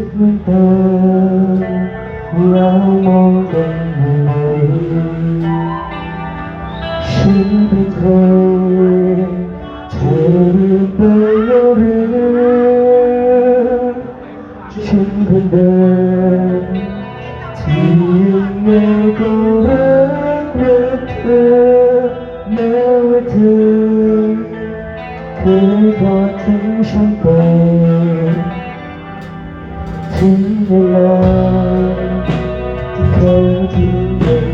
ดเหมือนเดิมเรามองกันไหนฉันไป็นใครเธอลืมไปแล้วหรือฉันคนเดิมที่ยังไงก็รักรักเธอแม้ว่าเธอเคยทอดทิ้งฉันไป ถึงเวลาที่เขาทิ้งเธอ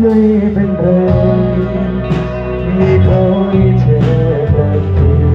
ไม่เป็นไรมีเขาให้เธอแบบนี้